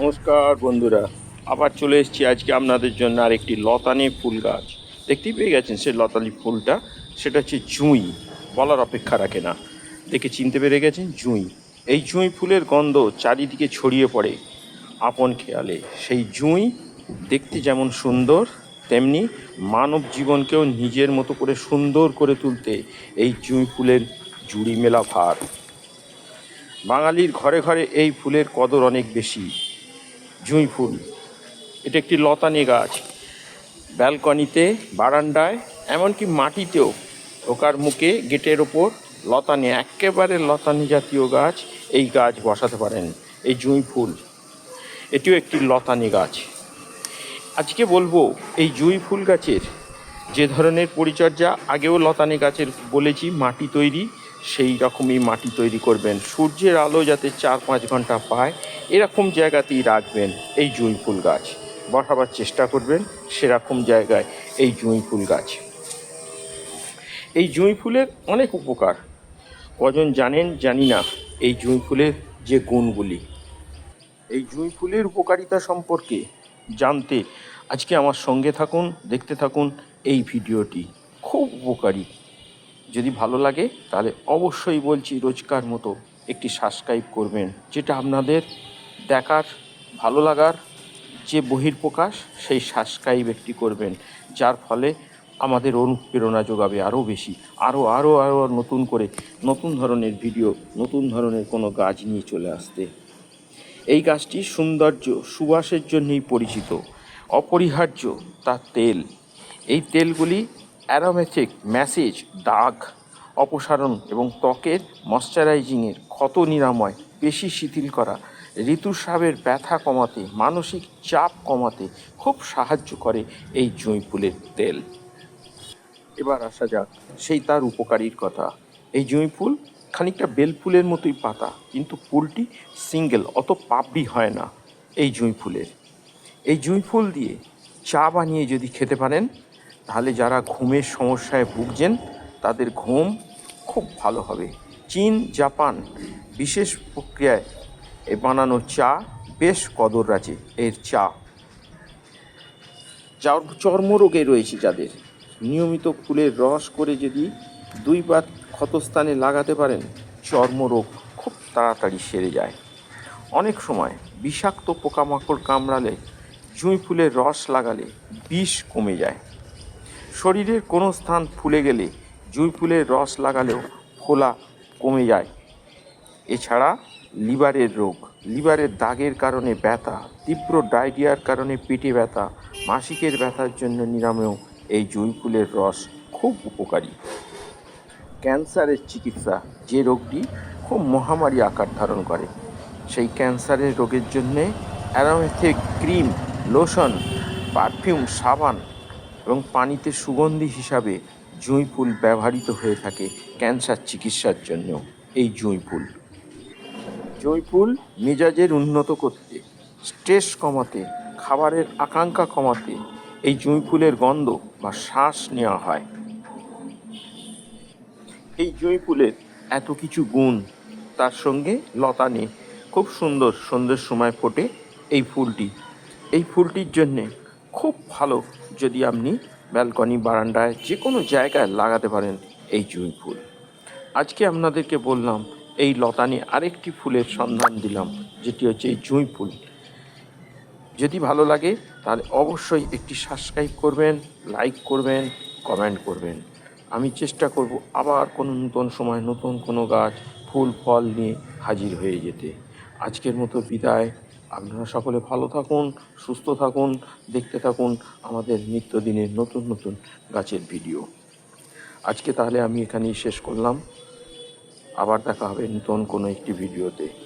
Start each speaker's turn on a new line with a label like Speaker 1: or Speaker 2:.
Speaker 1: নমস্কার বন্ধুরা, আবার চলে এসেছি আজকে আপনাদের জন্য আরেকটি লতানে ফুল গাছ। দেখতেই পেয়ে গেছেন সে লতানি ফুলটা? সেটা হচ্ছে জুঁই, বলার অপেক্ষা রাখে না। দেখে চিনতে পেরে গেছেন, জুঁই। এই জুঁই ফুলের গন্ধ চারিদিকে ছড়িয়ে পড়ে আপন খেয়ালে। সেই জুঁই দেখতে যেমন সুন্দর, তেমনি মানব জীবনকেও নিজের মতো করে সুন্দর করে তুলতে এই জুঁই ফুলের জুড়ি মেলা ভার। বাঙালির ঘরে ঘরে এই ফুলের কদর অনেক বেশি। জুঁই ফুল এটা একটি লতানি গাছ। ব্যালকনিতে, বারান্দায়, এমনকি মাটিতেও ঢোকার মুখে গেটের ওপর লতানি, একেবারে লতানি জাতীয় গাছ এই গাছ বসাতে পারেন, এই জুঁই ফুল এটিও একটি লতানি গাছ। আজকে বলব, এই জুঁই ফুল গাছের যে ধরনের পরিচর্যা, আগেও লতানি গাছের বলেছি, মাটি তৈরি সেই রকমই মাটি তৈরি করবেন। সূর্যের আলো যাতে চার পাঁচ ঘণ্টা পায়, এরকম জায়গাতেই রাখবেন এই জুঁই ফুল গাছ। বসাবার চেষ্টা করবেন সেরকম জায়গায় এই জুঁই ফুল গাছ। এই জুঁই ফুলের অনেক উপকার। কজন জানেন, জানি না এই জুঁই ফুলের যে গুণগুলি। এই জুঁই ফুলের উপকারিতা সম্পর্কে জানতে আজকে আমার সঙ্গে থাকুন, দেখতে থাকুন এই ভিডিওটি। খুব উপকারী। যদি ভালো লাগে, তাহলে অবশ্যই বলছি রোজকার মতো একটি সাবস্ক্রাইব করবেন, যেটা আপনাদের দেখার, ভালো লাগার যে বহির্প্রকাশ সেই সাবস্ক্রাইব একটি করবেন, যার ফলে আমাদের অনুপ্রেরণা যোগাবে আরও বেশি। আরও আরও আরও নতুন করে, নতুন ধরনের ভিডিও নতুন ধরনের কোনো গাছ নিয়ে চলে আসতে। এই গাছটি সৌন্দর্য, সুবাসের জন্যই পরিচিত, অপরিহার্য তার তেল। এই তেলগুলি অ্যারোমেটিক ম্যাসেজ, দাগ, অপসারণ এবং ত্বকের ময়শ্চারাইজিংয়ের ক্ষত নিরাময়, পেশি শিথিল করা ঋতুস্রাবের ব্যথা কমাতে, মানসিক চাপ কমাতে খুব সাহায্য করে এই জুঁই ফুলের তেল। এবার আসা যাক সেই তার উপকারীর কথা। এই জুঁই ফুল খানিকটা বেল ফুলের মতোই পাতা, কিন্তু ফুলটি সিঙ্গেল, অত পাপড়ি হয় না এই জুঁই ফুলের। এই জুঁই ফুল দিয়ে চা বানিয়ে যদি খেতে পারেন তাহলে যারা ঘুমের সমস্যায় ভুগছেন, তাদের ঘুম খুব ভালো হবে। চীন, জাপান বিশেষ প্রক্রিয়ায় এ বানানো চা বেশ কদর আছে এর চা। চর্মরোগে রয়েছে যাদের। নিয়মিত ফুলের রস করে যদি দুই বার ক্ষতস্থানে লাগাতে পারেন, চর্মরোগ খুব তাড়াতাড়ি সেরে যায়। অনেক সময় বিষাক্ত পোকামাকড় কামড়ালে জুঁই ফুলের রস লাগালে বিষ কমে যায়। শরীরের কোনো স্থান ফুলে গেলে জুঁই ফুলের রস লাগালেও ফোলা কমে যায়। এছাড়া লিভারের রোগ, লিভারের দাগের কারণে ব্যথা, তীব্র ডায়রিয়ার কারণে পেটে ব্যথা, মাসিকের ব্যথার জন্য নিরামেও এই জুঁই ফুলের রস খুব উপকারী। ক্যান্সারের চিকিৎসা, যে রোগটি খুব মহামারী আকার ধারণ করে, সেই ক্যান্সারের রোগের জন্যে অ্যারোমেথিক ক্রিম, লোশন, পারফিউম, সাবান এবং পানিতে সুগন্ধি হিসাবে জুঁই ফুল ব্যবহৃত হয়ে থাকে ক্যান্সার চিকিৎসার জন্য। এই জুঁই ফুল। জুঁই ফুল মেজাজের উন্নত করতে, স্ট্রেস কমাতে, খাবারের আকাঙ্ক্ষা কমাতে এই জুঁই ফুলের গন্ধ বা শ্বাস নেওয়া হয়। এই জুঁই ফুলের এত কিছু গুণ, তার সঙ্গে লতানে খুব সুন্দর সন্ধ্যের সময় ফোটে এই ফুলটি। এই ফুলটির জন্যে খুব ভালো যদি আপনি ব্যালকনি বারান্দায় যে কোনো জায়গায় লাগাতে পারেন এই জুঁই ফুল। আজকে আপনাদেরকে বললাম, এই লতানে আরেকটি ফুলের সন্ধান দিলাম, যেটি হচ্ছে এই জুঁই ফুল। যদি ভালো লাগে, তাহলে অবশ্যই একটি সাবস্ক্রাইব করবেন লাইক করবেন কমেন্ট করবেন। আমি চেষ্টা করব আবার কোনো নতুন সময় নতুন কোনো গাছ, ফুল, ফল নিয়ে হাজির হয়ে যেতে। আজকের মতো বিদায়। আপনারা সকলে ভালো থাকুন, সুস্থ থাকুন, দেখতে থাকুন আমাদের নিত্যদিনের নতুন নতুন গাছের ভিডিও। আজকে তাহলে আমি এখানেই শেষ করলাম। আবার দেখা হবে নতুন কোনো একটি ভিডিওতে।